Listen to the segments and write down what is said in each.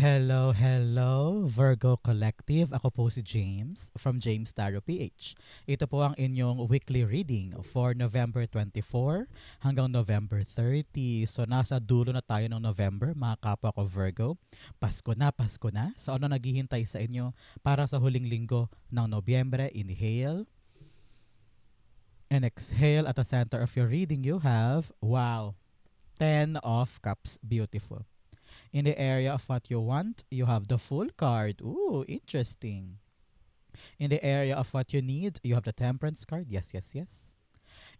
Hello, hello, Virgo Collective. Ako po si James from James Tarot PH. Ito po ang inyong weekly reading for November 24 hanggang November 30. So nasa dulo na tayo ng November, mga kapwa ko Virgo. Pasko na, Pasko na. So ano naghihintay sa inyo para sa huling linggo ng Nobyembre? Inhale and exhale. At the center of your reading, you have, wow, 10 of Cups. Beautiful. In the area of what you want, you have the full card. Ooh, interesting. In the area of what you need, you have the temperance card. Yes, yes, yes.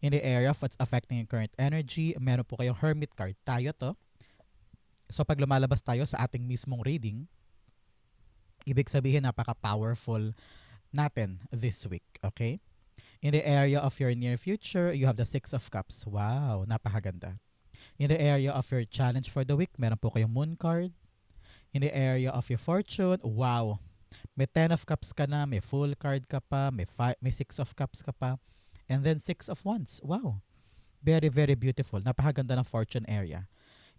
In the area of what's affecting your current energy, meron po kayong hermit card. Tayo to. So pag lumalabas tayo sa ating mismong reading, ibig sabihin napaka-powerful natin this week. Okay? In the area of your near future, you have the Six of Cups. Wow, napakaganda. In the area of your challenge for the week, meron po kayong moon card. In the area of your fortune, wow. May 10 of cups ka na, may full card ka pa, may, five, may 6 of cups ka pa, and then 6 of wands. Wow. Very, very beautiful. Napakaganda ng fortune area.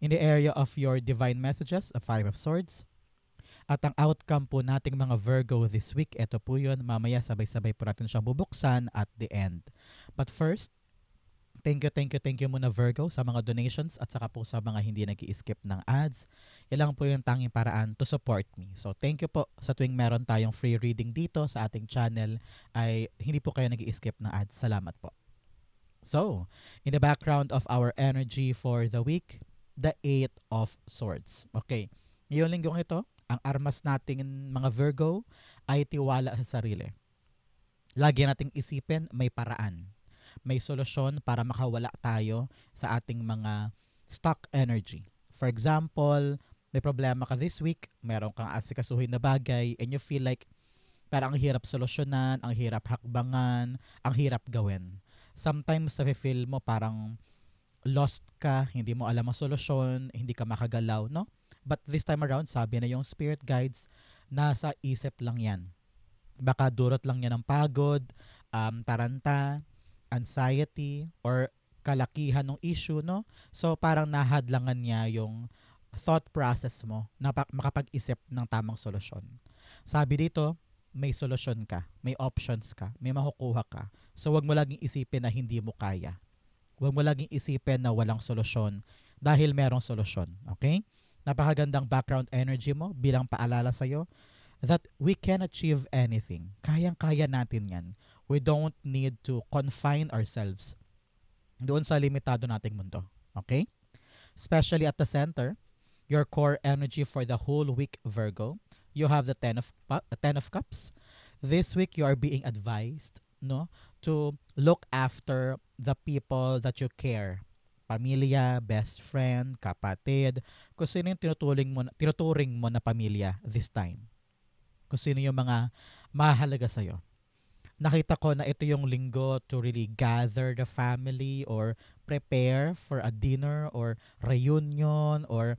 In the area of your divine messages, a five of swords. At ang outcome po nating mga Virgo this week, ito po yun. Mamaya sabay-sabay po natin siyang bubuksan at the end. But first, Thank you, thank you, thank you muna Virgo sa mga donations at saka po sa mga hindi nag skip ng ads. Ilang po yung tanging paraan to support me. So thank you po sa tuwing meron tayong free reading dito sa ating channel ay hindi po kayo nag skip ng ads. Salamat po. So, in the background of our energy for the week, the Eight of Swords. Okay, ngayong linggong ito, ang armas nating mga Virgo ay tiwala sa sarili. Lagi nating isipin may paraan may solusyon para makawala tayo sa ating mga stock energy. For example, may problema ka this week, meron kang asikasuhin na bagay, and you feel like parang ang hirap solusyonan, ang hirap hakbangan, ang hirap gawin. Sometimes na-feel mo parang lost ka, hindi mo alam ang solusyon, hindi ka makagalaw, no? But this time around, sabi na yung spirit guides, nasa isip lang yan. Baka durot lang yan ng pagod, um, taranta, anxiety or kalakihan ng issue, no? So parang nahadlangan niya yung thought process mo na makapag-isip ng tamang solusyon. Sabi dito, may solusyon ka, may options ka, may makukuha ka. So wag mo laging isipin na hindi mo kaya. Wag mo laging isipin na walang solusyon dahil merong solusyon. Okay? Napakagandang background energy mo bilang paalala sa'yo that we can achieve anything. Kayang-kaya natin yan. We don't need to confine ourselves doon sa limitado nating mundo. Okay? Especially at the center, your core energy for the whole week, Virgo. You have the Ten of, uh, ten of Cups. This week, you are being advised no, to look after the people that you care pamilya, best friend, kapatid, kung sino yung tinuturing mo, tinuturing mo na pamilya this time kung sino yung mga mahalaga sa'yo. Nakita ko na ito yung linggo to really gather the family or prepare for a dinner or reunion or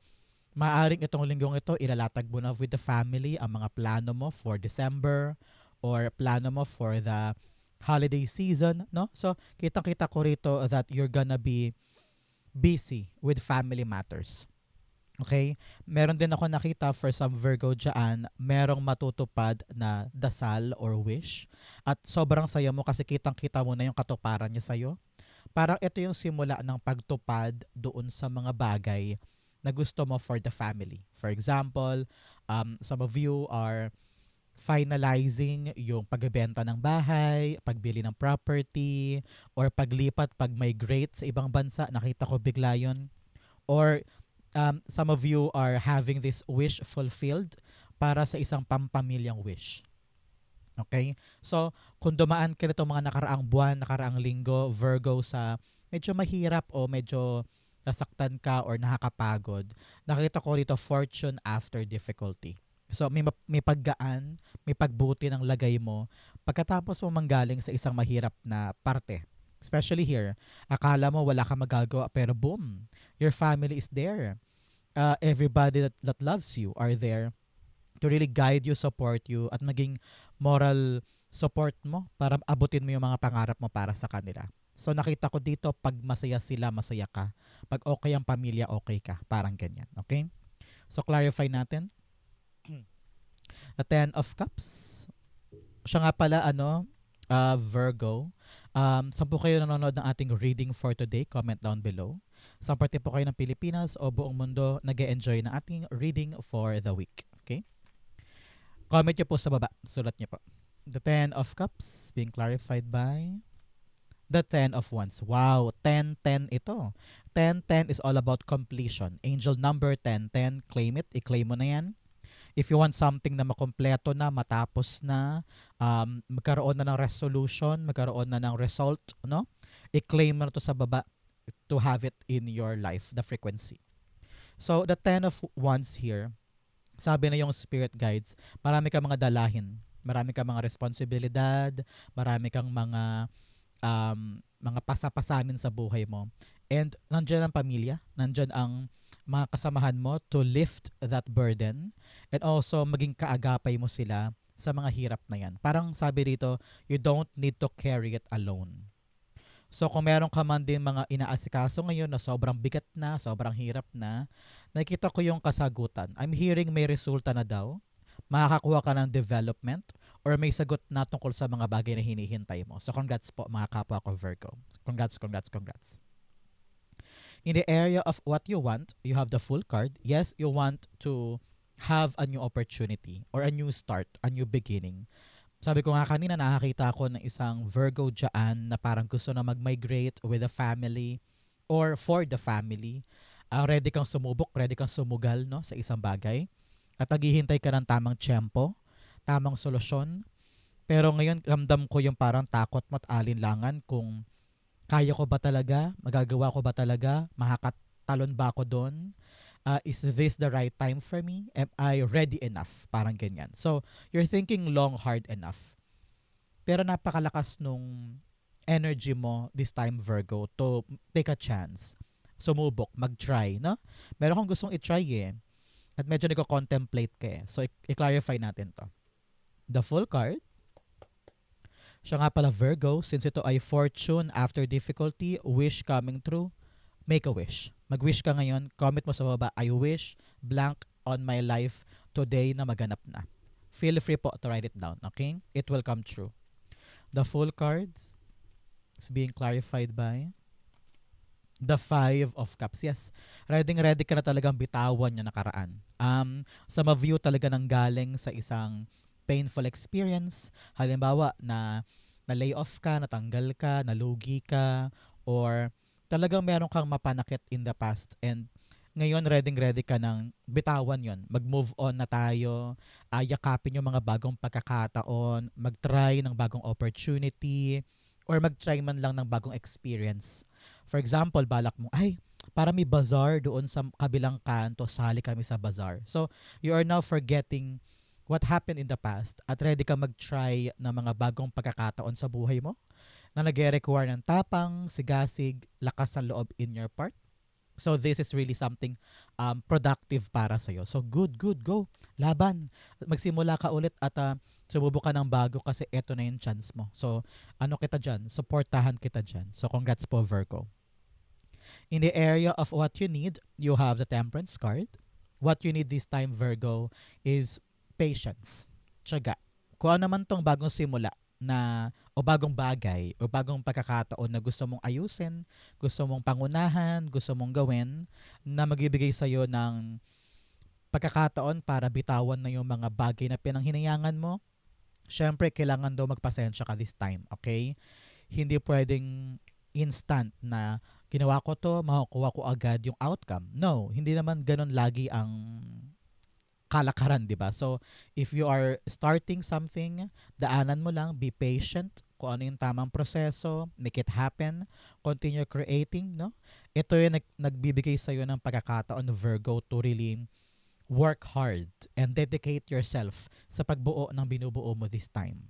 maaring itong linggong ito ilalatag mo na with the family ang mga plano mo for December or plano mo for the holiday season, no? So, kitang-kita ko rito that you're gonna be busy with family matters. Okay? Meron din ako nakita for some Virgo dyan, merong matutupad na dasal or wish. At sobrang saya mo kasi kitang-kita mo na yung katuparan niya sa'yo. Parang ito yung simula ng pagtupad doon sa mga bagay na gusto mo for the family. For example, um, some of you are finalizing yung pagbebenta ng bahay, pagbili ng property, or paglipat, pag-migrate sa ibang bansa. Nakita ko bigla yun. Or um, some of you are having this wish fulfilled para sa isang pampamilyang wish. Okay? So, kung dumaan ka nito mga nakaraang buwan, nakaraang linggo, Virgo sa medyo mahirap o medyo nasaktan ka or nakakapagod, nakita ko dito fortune after difficulty. So, may, may paggaan, may pagbuti ng lagay mo pagkatapos mo manggaling sa isang mahirap na parte Especially here, akala mo wala kang magagawa pero boom, your family is there. Uh, everybody that, that loves you are there to really guide you, support you, at maging moral support mo para abutin mo yung mga pangarap mo para sa kanila. So nakita ko dito, pag masaya sila, masaya ka. Pag okay ang pamilya, okay ka. Parang ganyan. Okay? So clarify natin. The Ten of Cups. Siya nga pala, ano, uh, Virgo. Um, saan po kayo nanonood ng ating reading for today? Comment down below. Saan parte po kayo ng Pilipinas o buong mundo nag enjoy ng ating reading for the week. Okay? Comment nyo po sa baba. Sulat nyo po. The Ten of Cups being clarified by the Ten of Wands. Wow, 10-10 ito. 10-10 is all about completion. Angel number 10-10, claim it, i-claim mo na yan. If you want something na makompleto na, matapos na, um, magkaroon na ng resolution, magkaroon na ng result, no? I-claim mo na to sa baba to have it in your life, the frequency. So, the 10 of Wands here, sabi na yung spirit guides, marami kang mga dalahin, marami kang mga responsibilidad, marami kang mga um, mga pasapasanin sa buhay mo. And nandiyan ang pamilya, nandiyan ang mga kasamahan mo to lift that burden and also maging kaagapay mo sila sa mga hirap na yan. Parang sabi dito, you don't need to carry it alone. So kung meron ka man din mga inaasikaso ngayon na sobrang bigat na, sobrang hirap na, nakita ko yung kasagutan. I'm hearing may resulta na daw, makakakuha ka ng development, or may sagot na tungkol sa mga bagay na hinihintay mo. So congrats po mga kapwa ko Virgo. Congrats, congrats, congrats. In the area of what you want, you have the full card. Yes, you want to have a new opportunity or a new start, a new beginning. Sabi ko nga kanina, nakakita ako ng isang Virgo dyan na parang gusto na mag-migrate with the family or for the family. Uh, ready kang sumubok, ready kang sumugal no, sa isang bagay. At naghihintay ka ng tamang tiyempo, tamang solusyon. Pero ngayon, ramdam ko yung parang takot mo at alinlangan kung kaya ko ba talaga, magagawa ko ba talaga, makakatalon ba ako doon uh, is this the right time for me? Am I ready enough? Parang ganyan. So, you're thinking long, hard enough. Pero napakalakas nung energy mo this time, Virgo, to take a chance. Sumubok, mag-try, no? Meron kang gustong i-try eh. At medyo niko-contemplate ka eh. So, i-clarify natin to. The full card. Siya nga pala Virgo, since ito ay fortune after difficulty, wish coming true, make a wish. Mag-wish ka ngayon, comment mo sa baba, I wish blank on my life today na maganap na. Feel free po to write it down, okay? It will come true. The full cards is being clarified by the Five of Cups. Yes, ready ready ka na talagang bitawan yung nakaraan. Um, sa ma-view talaga ng galing sa isang painful experience. Halimbawa na na lay off ka, natanggal ka, nalugi ka, or talagang meron kang mapanakit in the past. And ngayon ready ready ka ng bitawan yon mag-move on na tayo. Ayakapin yung mga bagong pagkakataon. Mag-try ng bagong opportunity. Or mag-try man lang ng bagong experience. For example balak mo ay para may bazaar doon sa kabilang kanto sali kami sa bazaar. So you are now forgetting what happened in the past at ready ka mag-try ng mga bagong pagkakataon sa buhay mo na nag-require ng tapang, sigasig, lakas ng loob in your part. So this is really something um, productive para sa iyo. So good, good, go. Laban. Magsimula ka ulit at uh, sububukan ng bago kasi ito na yung chance mo. So ano kita dyan? Supportahan kita dyan. So congrats po Virgo. In the area of what you need, you have the temperance card. What you need this time Virgo is patience. Tiyaga. Kung ano man tong bagong simula, na o bagong bagay o bagong pagkakataon na gusto mong ayusin, gusto mong pangunahan, gusto mong gawin na magbibigay sa iyo ng pagkakataon para bitawan na yung mga bagay na pinanghinayangan mo, syempre kailangan daw magpasensya ka this time, okay? Hindi pwedeng instant na ginawa ko to, makukuha ko agad yung outcome. No, hindi naman ganun lagi ang kalakaran, 'di ba? So, if you are starting something, daanan mo lang, be patient kung ano yung tamang proseso, make it happen, continue creating, no? Ito yung nag- nagbibigay sa iyo ng pagkakataon Virgo to really work hard and dedicate yourself sa pagbuo ng binubuo mo this time.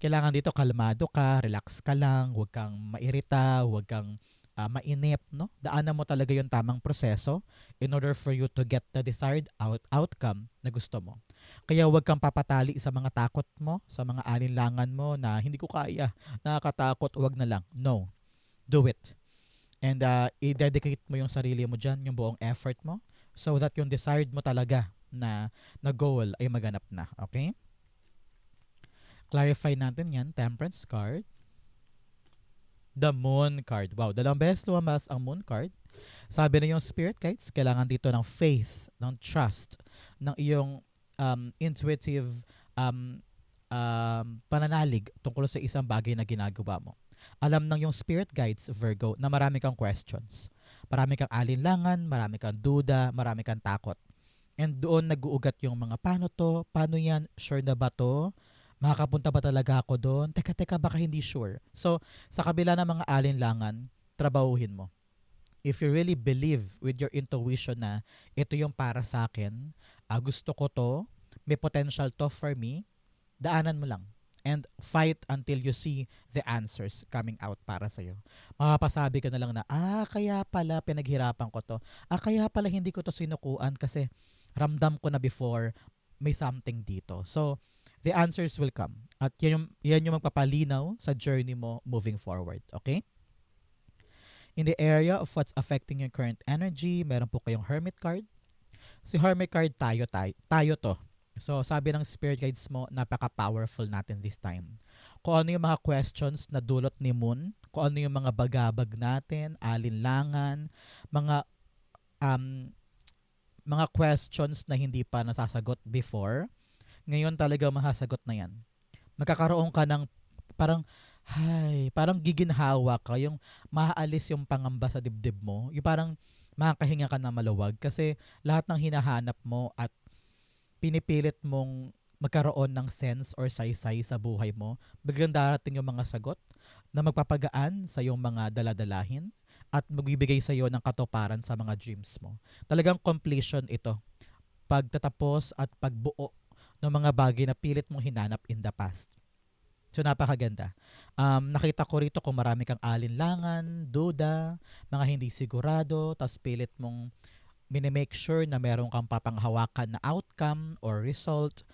Kailangan dito kalmado ka, relax ka lang, huwag kang mairita, huwag kang uh, mainip, no? Daanan mo talaga yung tamang proseso in order for you to get the desired out outcome na gusto mo. Kaya huwag kang papatali sa mga takot mo, sa mga alinlangan mo na hindi ko kaya, nakakatakot, huwag na lang. No. Do it. And uh, i-dedicate mo yung sarili mo dyan, yung buong effort mo, so that yung desired mo talaga na, na goal ay maganap na. Okay? Clarify natin yan. Temperance card. The Moon card. Wow, dalawang beses lumabas ang Moon card. Sabi na yung spirit guides, kailangan dito ng faith, ng trust, ng iyong um, intuitive um, um, pananalig tungkol sa isang bagay na ginagawa mo. Alam ng yung spirit guides, Virgo, na marami kang questions. Marami kang alinlangan, marami kang duda, marami kang takot. And doon nag-uugat yung mga paano to, paano yan, sure na ba to? Makakapunta ba talaga ako doon? Teka, teka, baka hindi sure. So, sa kabila ng mga alinlangan, trabahuhin mo. If you really believe with your intuition na ito yung para sa akin, ah, gusto ko to, may potential to for me, daanan mo lang. And fight until you see the answers coming out para sa'yo. Mapapasabi ka na lang na, ah, kaya pala pinaghirapan ko to. Ah, kaya pala hindi ko to sinukuan kasi ramdam ko na before may something dito. So, the answers will come. At yan yung, yan yung magpapalinaw sa journey mo moving forward. Okay? In the area of what's affecting your current energy, meron po kayong Hermit card. Si Hermit card, tayo, tayo, tayo to. So, sabi ng spirit guides mo, napaka-powerful natin this time. Kung ano yung mga questions na dulot ni Moon, kung ano yung mga bagabag natin, alinlangan, mga um, mga questions na hindi pa nasasagot before, ngayon talaga masasagot na yan. Magkakaroon ka ng parang, hay, parang giginhawa ka, yung maaalis yung pangamba sa dibdib mo, yung parang makakahinga ka na maluwag kasi lahat ng hinahanap mo at pinipilit mong magkaroon ng sense or saysay sa buhay mo, biglang darating yung mga sagot na magpapagaan sa iyong mga daladalahin at magbibigay sa iyo ng katuparan sa mga dreams mo. Talagang completion ito. Pagtatapos at pagbuo ng mga bagay na pilit mong hinanap in the past. So napakaganda. Um, nakita ko rito kung marami kang alinlangan, duda, mga hindi sigurado, tapos pilit mong minimake sure na meron kang papanghawakan na outcome or result,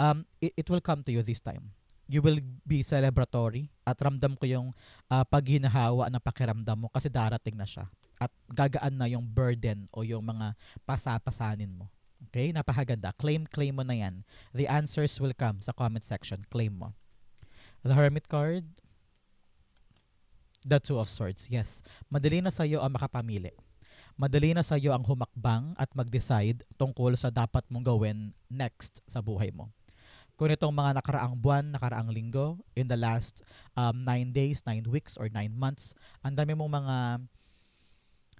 um, it, it will come to you this time. You will be celebratory at ramdam ko yung uh, paghinahawa na pakiramdam mo kasi darating na siya. At gagaan na yung burden o yung mga pasapasanin mo. Okay? Napakaganda. Claim, claim mo na yan. The answers will come sa comment section. Claim mo. The Hermit card. The Two of Swords. Yes. Madali na sa'yo ang makapamili madali na sa iyo ang humakbang at mag-decide tungkol sa dapat mong gawin next sa buhay mo. Kung itong mga nakaraang buwan, nakaraang linggo, in the last um, 9 days, 9 weeks, or 9 months, ang dami mong mga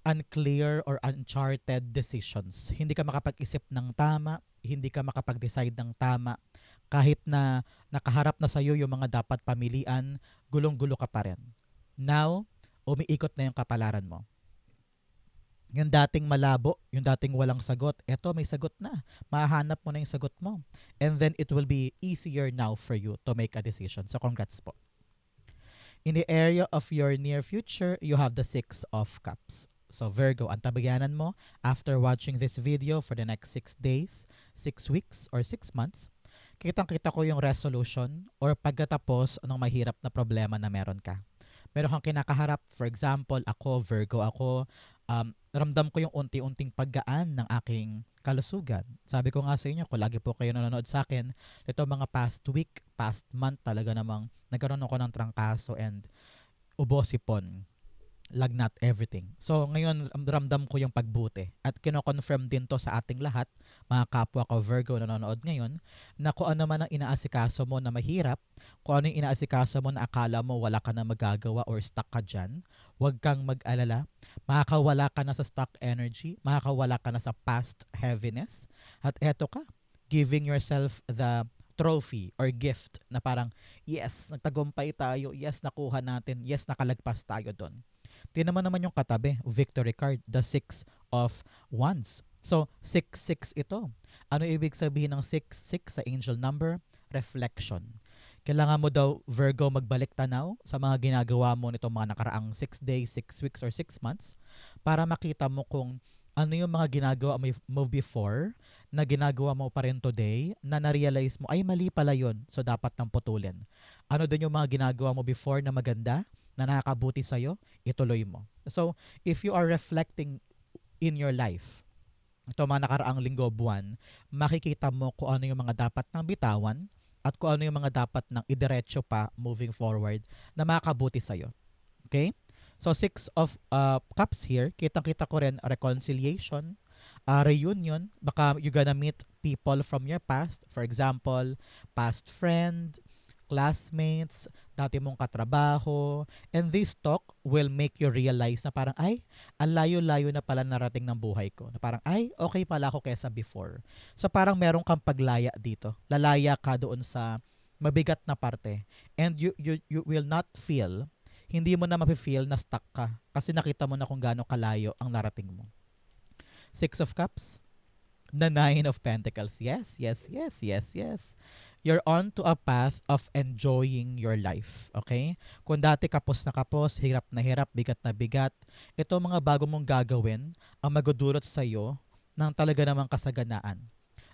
unclear or uncharted decisions. Hindi ka makapag-isip ng tama, hindi ka makapag-decide ng tama. Kahit na nakaharap na sa iyo yung mga dapat pamilian, gulong-gulo ka pa rin. Now, umiikot na yung kapalaran mo yung dating malabo, yung dating walang sagot, eto may sagot na. Mahanap mo na yung sagot mo. And then it will be easier now for you to make a decision. So congrats po. In the area of your near future, you have the Six of Cups. So Virgo, ang tabayanan mo after watching this video for the next 6 days, 6 weeks, or 6 months, kitang-kita ko yung resolution or pagkatapos ng mahirap na problema na meron ka meron kang kinakaharap. For example, ako, Virgo ako, um, ramdam ko yung unti-unting paggaan ng aking kalusugan. Sabi ko nga sa inyo, kung lagi po kayo nanonood sa akin, ito mga past week, past month talaga namang nagkaroon ako ng trangkaso and ubosipon lagnat, everything. So, ngayon, ramdam ko yung pagbuti. At kino-confirm din to sa ating lahat, mga kapwa ko Virgo na nanonood ngayon, na kung ano man ang inaasikaso mo na mahirap, kung ano yung inaasikaso mo na akala mo wala ka na magagawa or stuck ka dyan, huwag kang mag-alala. Makakawala ka na sa stuck energy, makakawala ka na sa past heaviness. At eto ka, giving yourself the trophy or gift na parang, yes, nagtagumpay tayo, yes, nakuha natin, yes, nakalagpas tayo doon. Tingnan mo naman yung katabi, victory card, the six of wands. So, 6-6 ito. Ano ibig sabihin ng 6-6 sa angel number? Reflection. Kailangan mo daw, Virgo, magbalik tanaw sa mga ginagawa mo nitong mga nakaraang 6 days, 6 weeks, or 6 months para makita mo kung ano yung mga ginagawa mo before na ginagawa mo pa rin today na na-realize mo, ay mali pala yun, so dapat nang putulin. Ano din yung mga ginagawa mo before na maganda na nakakabuti sa'yo, ituloy mo. So, if you are reflecting in your life, ito mga nakaraang linggo buwan, makikita mo kung ano yung mga dapat nang bitawan at kung ano yung mga dapat nang idiretso pa moving forward na makakabuti sa'yo. Okay? So, six of uh, cups here, kitang-kita ko rin reconciliation, uh, reunion, baka you're gonna meet people from your past. For example, past friend, classmates, dati mong katrabaho, and this talk will make you realize na parang, ay, ang layo-layo na pala narating ng buhay ko. Na parang, ay, okay pala ako kesa before. So parang meron kang paglaya dito. Lalaya ka doon sa mabigat na parte. And you, you, you will not feel, hindi mo na mafe-feel na stuck ka. Kasi nakita mo na kung gaano kalayo ang narating mo. Six of Cups. The Nine of Pentacles. Yes, yes, yes, yes, yes you're on to a path of enjoying your life. Okay? Kung dati kapos na kapos, hirap na hirap, bigat na bigat, ito mga bago mong gagawin ang magudulot sa iyo ng talaga namang kasaganaan.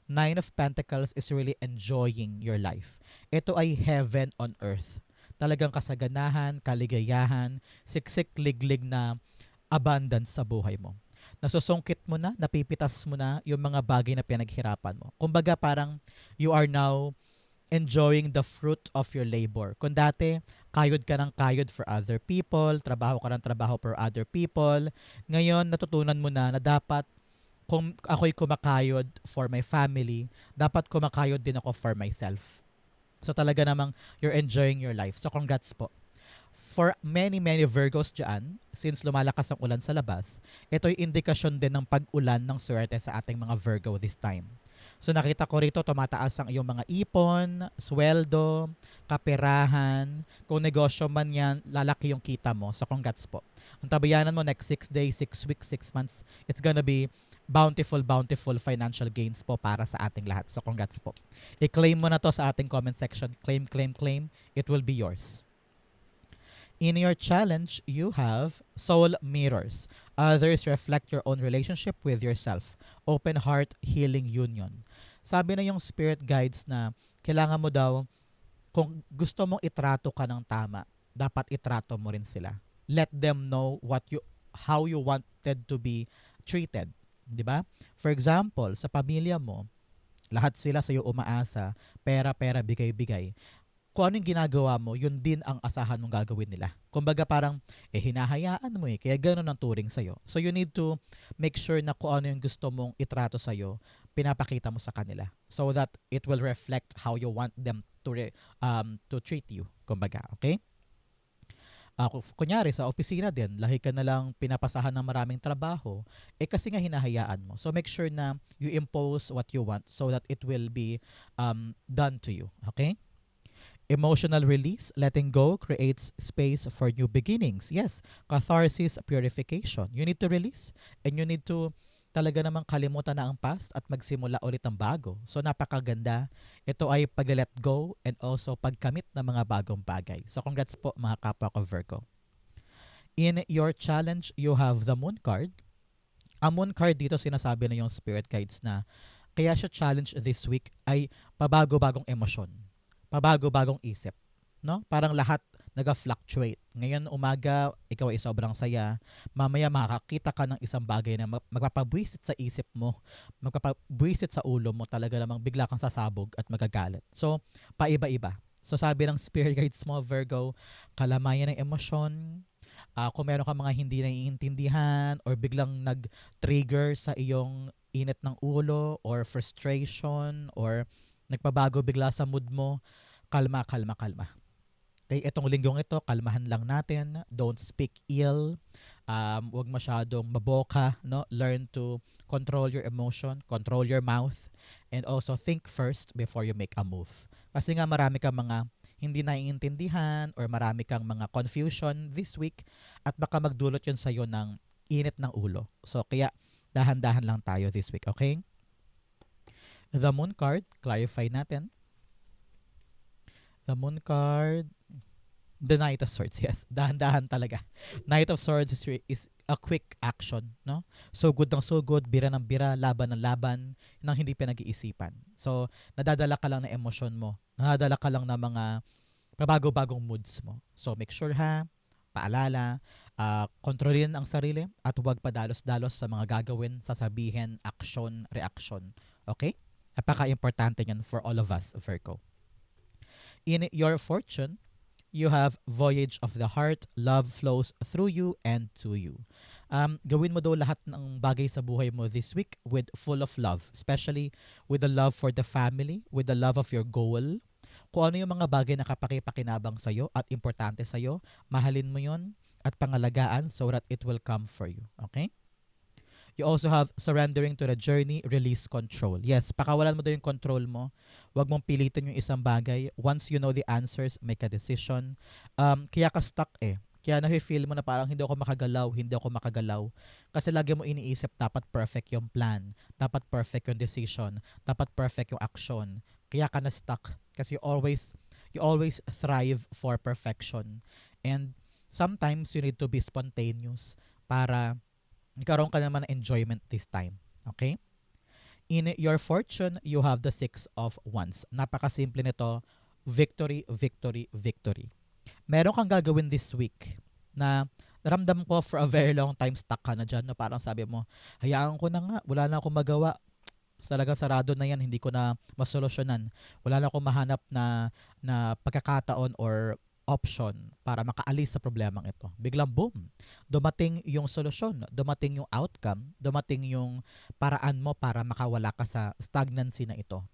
Nine of Pentacles is really enjoying your life. Ito ay heaven on earth. Talagang kasaganahan, kaligayahan, siksik liglig na abundance sa buhay mo. Nasusungkit mo na, napipitas mo na yung mga bagay na pinaghirapan mo. Kumbaga parang you are now enjoying the fruit of your labor. Kung dati, kayod ka ng kayod for other people, trabaho ka ng trabaho for other people, ngayon natutunan mo na na dapat kung ako'y kumakayod for my family, dapat kumakayod din ako for myself. So talaga namang you're enjoying your life. So congrats po. For many, many Virgos dyan, since lumalakas ang ulan sa labas, ito'y indikasyon din ng pag-ulan ng swerte sa ating mga Virgo this time. So nakita ko rito tumataas ang iyong mga ipon, sweldo, kaperahan. Kung negosyo man yan, lalaki yung kita mo. So congrats po. Ang tabayanan mo next 6 days, 6 weeks, 6 months, it's gonna be bountiful, bountiful financial gains po para sa ating lahat. So congrats po. I-claim mo na to sa ating comment section. Claim, claim, claim. It will be yours. In your challenge, you have soul mirrors. Others reflect your own relationship with yourself. Open heart healing union. Sabi na yung spirit guides na kailangan mo daw, kung gusto mong itrato ka ng tama, dapat itrato mo rin sila. Let them know what you how you wanted to be treated, 'di ba? For example, sa pamilya mo, lahat sila sa iyo umaasa, pera, pera, bigay-bigay kung ano yung ginagawa mo, yun din ang asahan mong gagawin nila. Kumbaga parang, eh hinahayaan mo eh, kaya gano'n ang turing sa'yo. So you need to make sure na kung ano yung gusto mong itrato sa'yo, pinapakita mo sa kanila. So that it will reflect how you want them to, re, um, to treat you. Kumbaga, okay? Uh, kunyari sa opisina din, lahi ka na lang pinapasahan ng maraming trabaho, eh kasi nga hinahayaan mo. So make sure na you impose what you want so that it will be um, done to you. Okay? Emotional release, letting go, creates space for new beginnings. Yes, catharsis, purification. You need to release and you need to talaga namang kalimutan na ang past at magsimula ulit ng bago. So napakaganda. Ito ay pag-let go and also pagkamit ng mga bagong bagay. So congrats po mga kapwa ko Virgo. In your challenge, you have the moon card. Ang moon card dito sinasabi na yung spirit guides na kaya siya challenge this week ay pabago-bagong emosyon pabago-bagong isip. No? Parang lahat naga-fluctuate. Ngayon umaga, ikaw ay sobrang saya. Mamaya makakakita ka ng isang bagay na magpapabwisit sa isip mo, magpapabwisit sa ulo mo, talaga namang bigla kang sasabog at magagalit. So, paiba-iba. So sabi ng spirit guides mo, Virgo, kalamayan ng emosyon, uh, kung meron ka mga hindi naiintindihan or biglang nag-trigger sa iyong init ng ulo or frustration or nagpabago bigla sa mood mo, kalma, kalma, kalma. Okay, itong linggong ito, kalmahan lang natin. Don't speak ill. Um, huwag masyadong maboka. No? Learn to control your emotion, control your mouth, and also think first before you make a move. Kasi nga marami kang mga hindi naiintindihan or marami kang mga confusion this week at baka magdulot yun sa'yo ng init ng ulo. So, kaya dahan-dahan lang tayo this week, okay? The moon card, clarify natin. The moon card, the Knight of Swords, yes. Dahan-dahan talaga. Knight of Swords is, is a quick action, no? So good ng so good, bira ng bira, laban ng laban, nang hindi pinag-iisipan. So, nadadala ka lang ng emosyon mo. Nadadala ka lang ng mga pabago-bagong moods mo. So, make sure ha, Paalala, ah, kontrolin ang sarili at huwag padalos-dalos sa mga gagawin, sasabihin, aksyon, reaksyon. Okay? Napaka-importante yan for all of us, Virgo. In your fortune, you have voyage of the heart, love flows through you and to you. Um, gawin mo daw lahat ng bagay sa buhay mo this week with full of love, especially with the love for the family, with the love of your goal. Kung ano yung mga bagay na kapakipakinabang sa'yo at importante sa'yo, mahalin mo yon at pangalagaan so that it will come for you. Okay? You also have surrendering to the journey, release control. Yes, pakawalan mo daw yung control mo. Huwag mong pilitin yung isang bagay. Once you know the answers, make a decision. Um, kaya ka stuck eh. Kaya nafe-feel mo na parang hindi ako makagalaw, hindi ako makagalaw. Kasi lagi mo iniisip dapat perfect yung plan, dapat perfect yung decision, dapat perfect yung action. Kaya ka na stuck kasi you always you always thrive for perfection. And sometimes you need to be spontaneous para nagkaroon ka naman ng enjoyment this time. Okay? In your fortune, you have the six of wands. Napakasimple nito. Victory, victory, victory. Meron kang gagawin this week na naramdam ko for a very long time stuck ka na dyan. No? Parang sabi mo, hayaan ko na nga, wala na akong magawa. Talagang sarado na yan, hindi ko na masolusyonan. Wala na akong mahanap na, na pagkakataon or option para makaalis sa problemang ito. Biglang boom, dumating yung solusyon, dumating yung outcome, dumating yung paraan mo para makawala ka sa stagnancy na ito.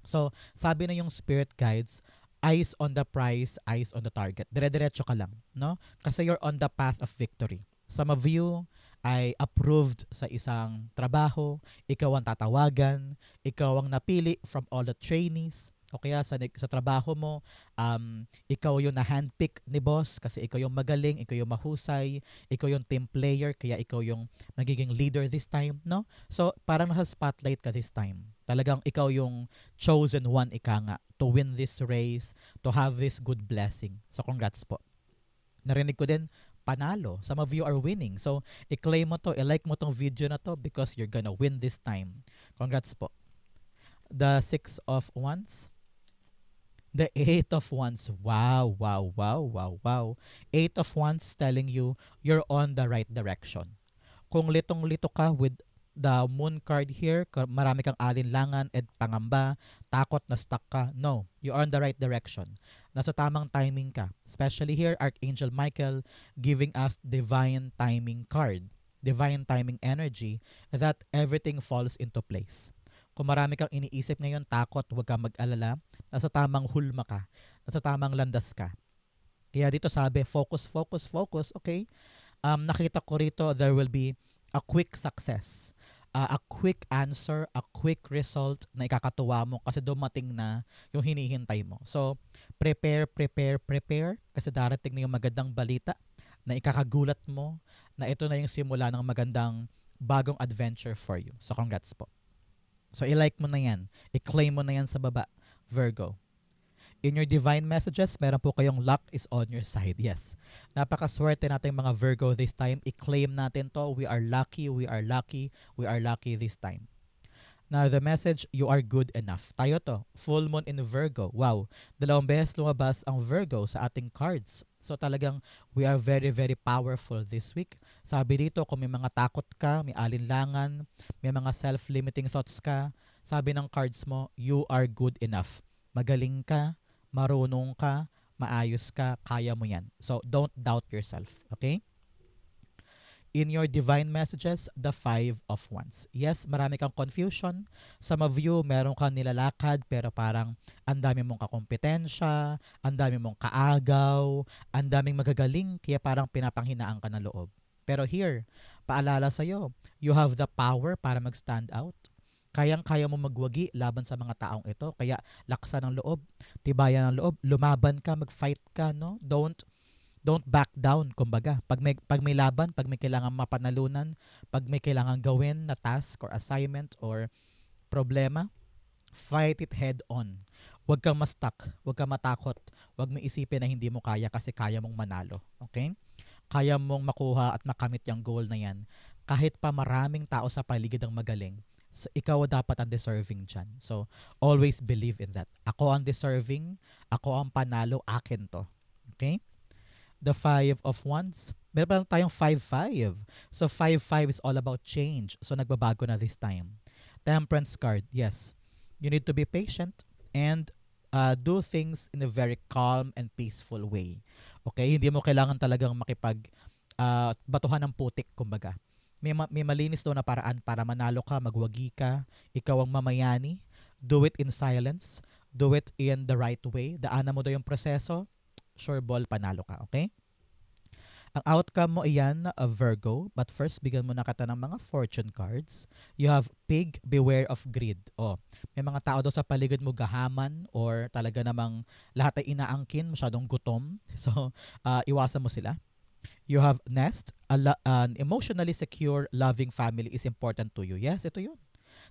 So, sabi na yung spirit guides, eyes on the prize, eyes on the target. Dire-diretso ka lang, no? Kasi you're on the path of victory. Some of you ay approved sa isang trabaho, ikaw ang tatawagan, ikaw ang napili from all the trainees, o kaya sa, sa trabaho mo, um, ikaw yung na-handpick ni boss kasi ikaw yung magaling, ikaw yung mahusay, ikaw yung team player, kaya ikaw yung magiging leader this time, no? So, parang nasa spotlight ka this time. Talagang ikaw yung chosen one, ika nga, to win this race, to have this good blessing. So, congrats po. Narinig ko din, panalo. Some of you are winning. So, i-claim mo to, i-like mo tong video na to because you're gonna win this time. Congrats po. The Six of Wands. The Eight of Wands. Wow, wow, wow, wow, wow. Eight of Wands telling you you're on the right direction. Kung litong-lito ka with the moon card here, marami kang alinlangan at pangamba, takot na stuck ka. No, you are on the right direction. Nasa tamang timing ka. Especially here, Archangel Michael giving us divine timing card, divine timing energy that everything falls into place. Kung marami kang iniisip ngayon, takot, huwag kang mag-alala. Nasa tamang hulma ka. Nasa tamang landas ka. Kaya dito sabi, focus, focus, focus, okay? Um, nakita ko rito, there will be a quick success. Uh, a quick answer, a quick result na ikakatuwa mo kasi dumating na yung hinihintay mo. So, prepare, prepare, prepare kasi darating na yung magandang balita na ikakagulat mo na ito na yung simula ng magandang bagong adventure for you. So, congrats po. So, i-like mo na yan. I-claim mo na yan sa baba, Virgo. In your divine messages, meron po kayong luck is on your side. Yes. Napakaswerte natin mga Virgo this time. I-claim natin to. We are lucky, we are lucky, we are lucky this time. Now, the message, you are good enough. Tayo to, full moon in Virgo. Wow, dalawang beses lumabas ang Virgo sa ating cards. So talagang we are very, very powerful this week. Sabi dito, kung may mga takot ka, may alinlangan, may mga self-limiting thoughts ka, sabi ng cards mo, you are good enough. Magaling ka, marunong ka, maayos ka, kaya mo yan. So don't doubt yourself, okay? In your divine messages, the five of wands. Yes, marami kang confusion. Some of you, meron kang nilalakad pero parang ang dami mong kakompetensya, ang dami mong kaagaw, ang daming magagaling kaya parang pinapanghinaan ka ng loob. Pero here, paalala sa'yo, you have the power para mag-stand out. Kayang-kaya mo magwagi laban sa mga taong ito. Kaya laksa ng loob, tibayan ng loob, lumaban ka, mag-fight ka, no? Don't don't back down kumbaga pag may pag may laban pag may kailangan mapanalunan pag may kailangan gawin na task or assignment or problema fight it head on huwag kang ma-stuck huwag kang matakot huwag mo isipin na hindi mo kaya kasi kaya mong manalo okay kaya mong makuha at makamit yung goal na yan kahit pa maraming tao sa paligid ang magaling so, ikaw dapat ang deserving dyan. So, always believe in that. Ako ang deserving, ako ang panalo, akin to. Okay? The Five of Wands. Meron pa tayong 5-5. So 5-5 is all about change. So nagbabago na this time. Temperance card, yes. You need to be patient and uh, do things in a very calm and peaceful way. Okay? Hindi mo kailangan talagang makipag uh, batuhan ng putik, kumbaga. May, ma- may malinis daw na paraan para manalo ka, magwagi ka, ikaw ang mamayani. Do it in silence. Do it in the right way. Daanan mo daw yung proseso. Sure ball, panalo ka. Okay? Ang outcome mo iyan, a Virgo. But first, bigyan mo na kita ng mga fortune cards. You have pig, beware of greed. Oh, may mga tao daw sa paligid mo gahaman or talaga namang lahat ay inaangkin, masyadong gutom. So, uh, iwasan mo sila. You have nest, a lo- an emotionally secure, loving family is important to you. Yes, ito yun.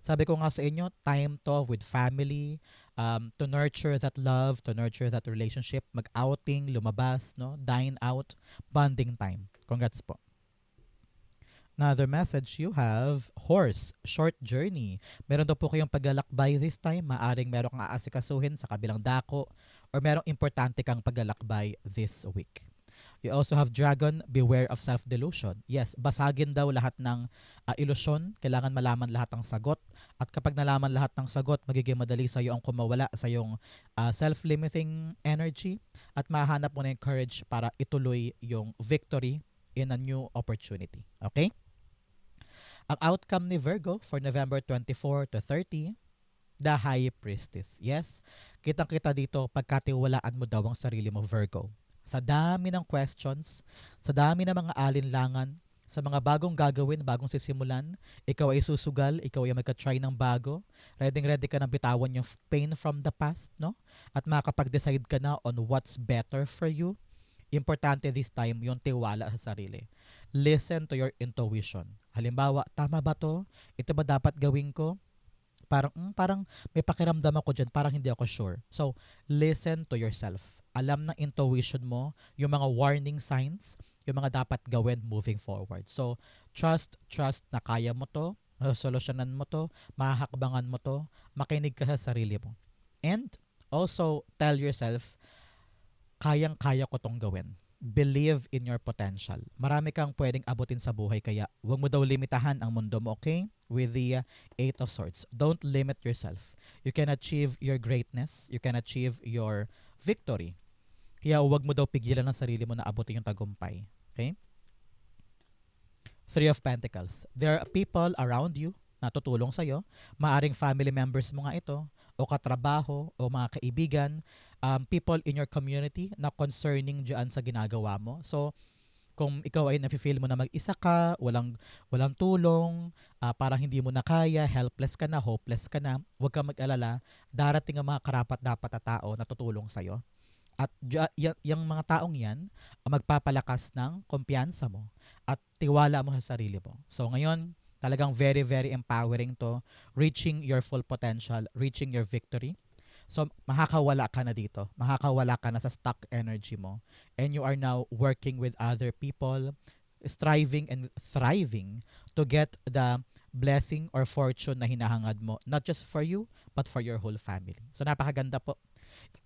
Sabi ko nga sa inyo, time to with family, um, to nurture that love, to nurture that relationship, mag-outing, lumabas, no? dine out, bonding time. Congrats po. Another message you have, horse, short journey. Meron daw po kayong paglalakbay this time. Maaring meron kang aasikasuhin sa kabilang dako or merong importante kang paglalakbay this week. You also have dragon, beware of self-delusion. Yes, basagin daw lahat ng uh, ilusyon. Kailangan malaman lahat ng sagot. At kapag nalaman lahat ng sagot, magiging madali sa iyo ang kumawala sa iyong uh, self-limiting energy at mahanap mo na yung courage para ituloy yung victory in a new opportunity. Okay? Ang outcome ni Virgo for November 24 to 30, the High Priestess. Yes, kitang-kita dito pagkatiwalaan mo daw ang sarili mo, Virgo. Sa dami ng questions, sa dami ng mga alinlangan, sa mga bagong gagawin, bagong sisimulan, ikaw ay susugal, ikaw ay magka-try ng bago, ready-ready ka na bitawan yung pain from the past, no? At makakapag-decide ka na on what's better for you. Importante this time yung tiwala sa sarili. Listen to your intuition. Halimbawa, tama ba to? Ito ba dapat gawin ko? Parang, mm, parang may pakiramdam ako dyan, parang hindi ako sure. So, listen to yourself. Alam ng intuition mo yung mga warning signs, yung mga dapat gawin moving forward. So, trust, trust na kaya mo to, solusyonan mo to, mahakbangan mo to, makinig ka sa sarili mo. And also, tell yourself, kayang-kaya ko tong gawin. Believe in your potential. Marami kang pwedeng abutin sa buhay kaya huwag mo daw limitahan ang mundo mo, okay? With the Eight of Swords. Don't limit yourself. You can achieve your greatness. You can achieve your victory. Kaya huwag mo daw pigilan ang sarili mo na abutin yung tagumpay. Okay? Three of Pentacles. There are people around you na tutulong sa'yo. Maaring family members mo nga ito, o katrabaho, o mga kaibigan, um, people in your community na concerning dyan sa ginagawa mo. So, kung ikaw ay nafe-feel mo na mag-isa ka, walang walang tulong, uh, parang hindi mo na kaya, helpless ka na, hopeless ka na, huwag kang mag-alala, darating ang mga karapat-dapat na tao na tutulong sa'yo. At yung mga taong yan, ang magpapalakas ng kumpiyansa mo at tiwala mo sa sarili mo. So ngayon, talagang very, very empowering to, reaching your full potential, reaching your victory. So, makakawala ka na dito. Makakawala ka na sa stuck energy mo. And you are now working with other people, striving and thriving to get the blessing or fortune na hinahangad mo. Not just for you, but for your whole family. So, napakaganda po.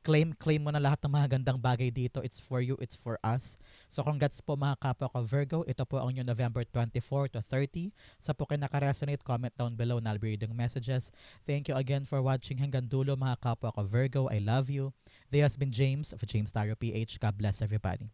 Claim, claim mo na lahat ng mga gandang bagay dito. It's for you, it's for us. So, congrats po mga kapwa ko Virgo. Ito po ang inyong November 24 to 30. Sa po kayo nakaresonate, comment down below na I'll messages. Thank you again for watching hanggang dulo mga kapwa ko Virgo. I love you. This has been James of James Taro PH. God bless everybody.